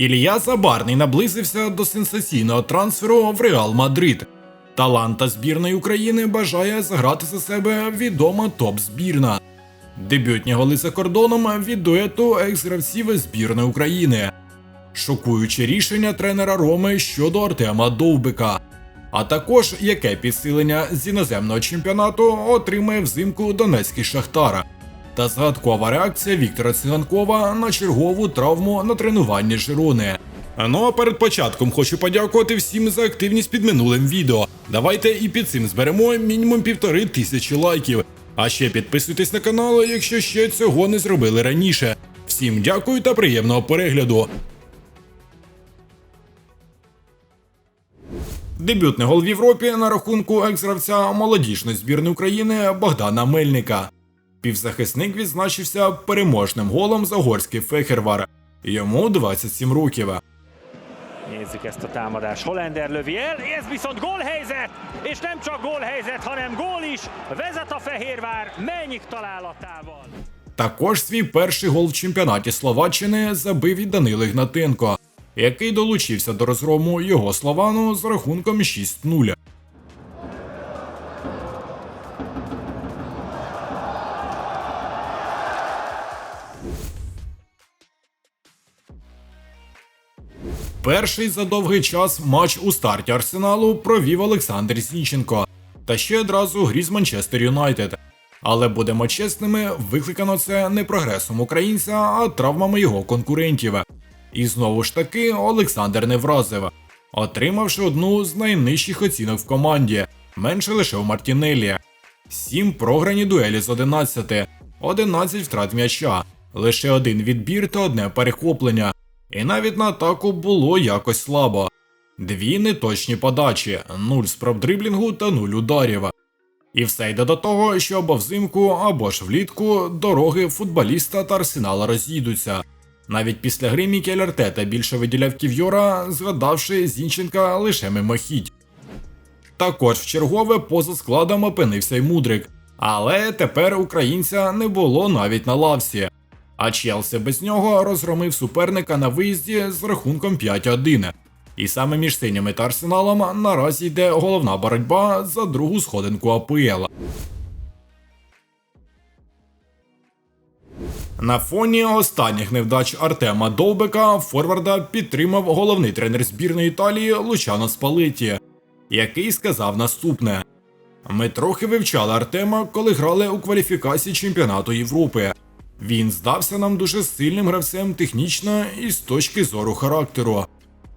Ілія Забарний наблизився до сенсаційного трансферу в Реал Мадрид. Таланта збірної України бажає заграти за себе відома топ-збірна. Дебютні голи за кордоном від дуету екс-гравців збірної України. Шокуюче рішення тренера Роми щодо Артема Довбика. А також яке підсилення з іноземного чемпіонату отримає взимку Донецький Шахтар. Та згадкова реакція Віктора Циганкова на чергову травму на тренуванні Жирони. Ну а перед початком хочу подякувати всім за активність під минулим відео. Давайте і під цим зберемо мінімум півтори тисячі лайків. А ще підписуйтесь на канал, якщо ще цього не зробили раніше. Всім дякую та приємного перегляду. Дебютний гол в Європі на рахунку екс-гравця молодіжної збірної України Богдана Мельника. Півзахисник відзначився переможним голом за горський Фехервар. Йому 27 років. Nézzük ezt a támadást. Hollander lövi el, ez viszont gólhelyzet, és nem csak gólhelyzet, hanem gól is. Vezet a Fehérvár Melnyik találatával. Також свій перший гол в чемпіонаті Словаччини забив і Данило Ігнатенко, який долучився до розгрому його Словану з рахунком 6-0. Перший за довгий час матч у старті Арсеналу провів Олександр Зінченко та ще одразу грі з Манчестер Юнайтед. Але будемо чесними, викликано це не прогресом українця, а травмами його конкурентів. І знову ж таки Олександр не вразив, отримавши одну з найнижчих оцінок в команді, менше лише у Мартінеллі. Сім програні дуелі з 11, 11 втрат м'яча, лише один відбір та одне перехоплення. І навіть на атаку було якось слабо. Дві неточні подачі, нуль спроб дриблінгу та нуль ударів. І все йде до того, що або взимку, або ж влітку дороги футболіста та арсенала роз'їдуться. Навіть після гри Мікель Артета більше виділяв Ків'йора, згадавши Зінченка лише мимохідь. Також в чергове поза складом опинився й Мудрик, але тепер українця не було навіть на лавсі. А Челсі без нього розгромив суперника на виїзді з рахунком 5-1. І саме між синіми та арсеналом наразі йде головна боротьба за другу сходинку АПЛ. На фоні останніх невдач Артема Довбика Форварда підтримав головний тренер збірної Італії Лучано Спалеті, який сказав наступне: Ми трохи вивчали Артема, коли грали у кваліфікації чемпіонату Європи. Він здався нам дуже сильним гравцем технічно і з точки зору характеру.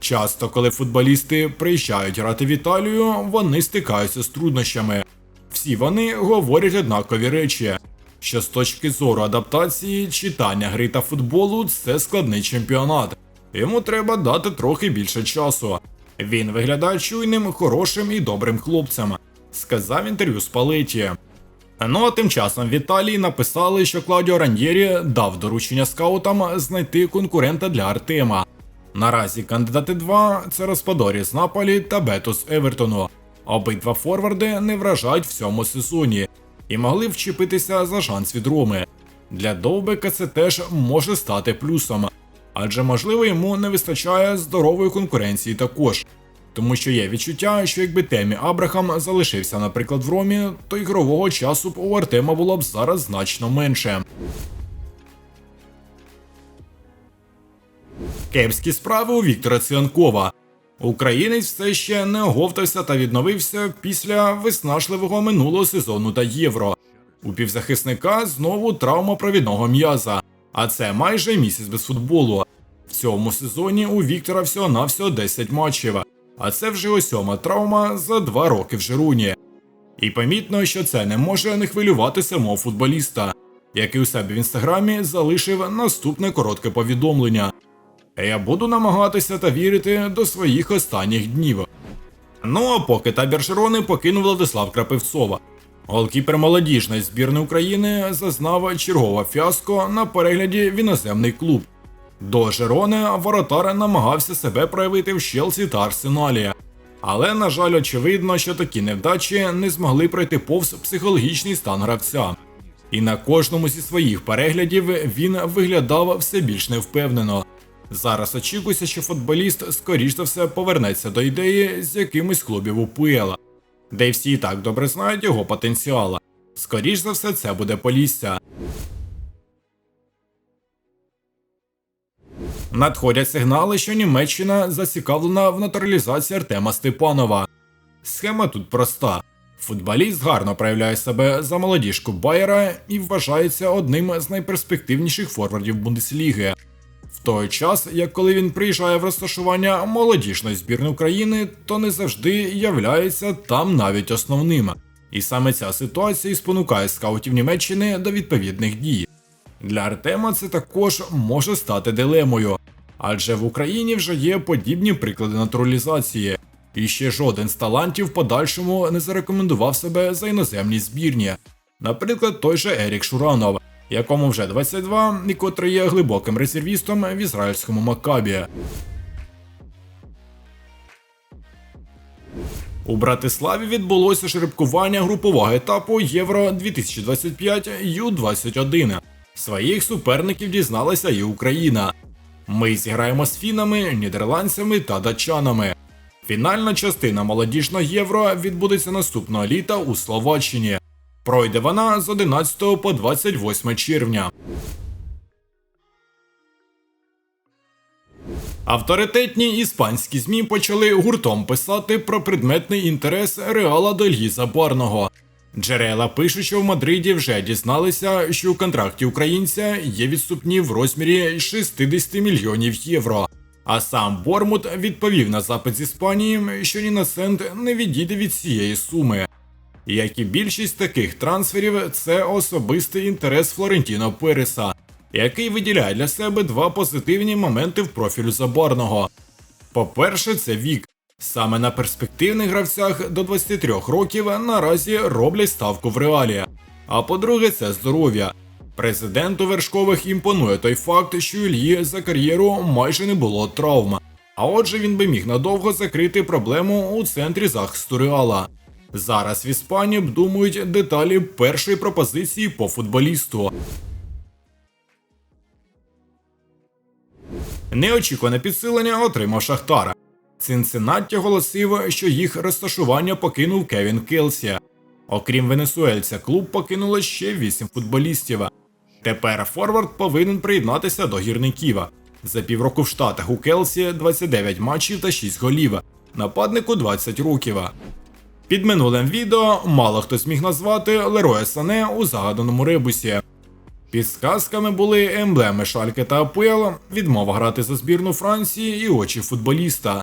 Часто, коли футболісти приїжджають грати в Італію, вони стикаються з труднощами. Всі вони говорять однакові речі, що з точки зору адаптації, читання гри та футболу це складний чемпіонат. Йому треба дати трохи більше часу. Він виглядає чуйним, хорошим і добрим хлопцем, сказав інтерв'ю Спалеті. Ну а тим часом в Італії написали, що Клаудіо Раньєрі дав доручення скаутам знайти конкурента для Артема. Наразі кандидати два це Распадорі з Наполі та Бету з Евертону. Обидва форварди не вражають в цьому сезоні і могли вчепитися за шанс від Роми. Для Довбека це теж може стати плюсом, адже можливо йому не вистачає здорової конкуренції також. Тому що є відчуття, що якби Темі Абрахам залишився, наприклад, в Ромі, то ігрового часу б у Артема було б зараз значно менше. Кепські справи у Віктора Циганкова. Українець все ще не оговтався та відновився після виснажливого минулого сезону та євро. У півзахисника знову травма провідного м'яза, а це майже місяць без футболу. В цьому сезоні у Віктора всього навсього 10 матчів, а це вже ось сьома травма за два роки в Жируні. І помітно, що це не може не хвилювати самого футболіста, який у себе в інстаграмі залишив наступне коротке повідомлення. Я буду намагатися та вірити до своїх останніх днів. Ну а поки табір Жирони покинув Владислав Крапивцова. Голкіпер молодіжної збірної України зазнав чергове фіаско на перегляді в іноземний клуб. До Жерони воротар намагався себе проявити в Челсі та Арсеналі. Але, на жаль, очевидно, що такі невдачі не змогли пройти повз психологічний стан гравця. І на кожному зі своїх переглядів він виглядав все більш невпевнено. Зараз очікується, що футболіст скоріш за все повернеться до ідеї з якимось клубів УПЛ, де всі і так добре знають його потенціал. Скоріш за все, це буде Полісся. Надходять сигнали, що Німеччина зацікавлена в натуралізації Артема Степанова. Схема тут проста. Футболіст гарно проявляє себе за молодіжку Байера і вважається одним з найперспективніших форвардів Бундесліги. В той час, як коли він приїжджає в розташування молодіжної збірної України, то не завжди являється там навіть основним. І саме ця ситуація спонукає скаутів Німеччини до відповідних дій. Для Артема це також може стати дилемою, адже в Україні вже є подібні приклади натуралізації, і ще жоден з талантів в подальшому не зарекомендував себе за іноземні збірні. Наприклад, той же Ерік Шуранов, якому вже 22, і котрий є глибоким резервістом в ізраїльському Маккабі. У Братиславі відбулося жеребкування групового етапу Євро 2025 Ю-21. Своїх суперників дізналася і Україна. Ми зіграємо з фінами, нідерландцями та датчанами. Фінальна частина молодіжного євро відбудеться наступного літа у Словаччині. Пройде вона з 11 по 28 червня. Авторитетні іспанські ЗМІ почали гуртом писати про предметний інтерес Реала до Ільї Забарного. Джерела пишуть, що в Мадриді вже дізналися, що у контракті українця є відступні в розмірі 60 мільйонів євро. А сам Бормут відповів на запит з Іспанії, що ні на цент не відійде від цієї суми. Як і більшість таких трансферів, це особистий інтерес Флорентіно Переса, який виділяє для себе два позитивні моменти в профілю Забарного. По-перше, це вік. Саме на перспективних гравцях до 23 років наразі роблять ставку в реалі. А по-друге, це здоров'я. Президенту вершкових імпонує той факт, що Ільї за кар'єру майже не було травм. А отже, він би міг надовго закрити проблему у центрі захисту реала. Зараз в Іспанії обдумують деталі першої пропозиції по футболісту. Неочікуване підсилення отримав Шахтар. Цинциннатті оголосив, що їх розташування покинув Кевін Келсі. Окрім венесуельця, клуб покинуло ще 8 футболістів. Тепер Форвард повинен приєднатися до гірників. За півроку в Штатах у Келсі 29 матчів та 6 голів. Нападнику 20 років. Під минулим відео мало хто зміг назвати Лероя Сане у загаданому ребусі. Підсказками були емблеми Шальке та АПЛ, відмова грати за збірну Франції і очі футболіста.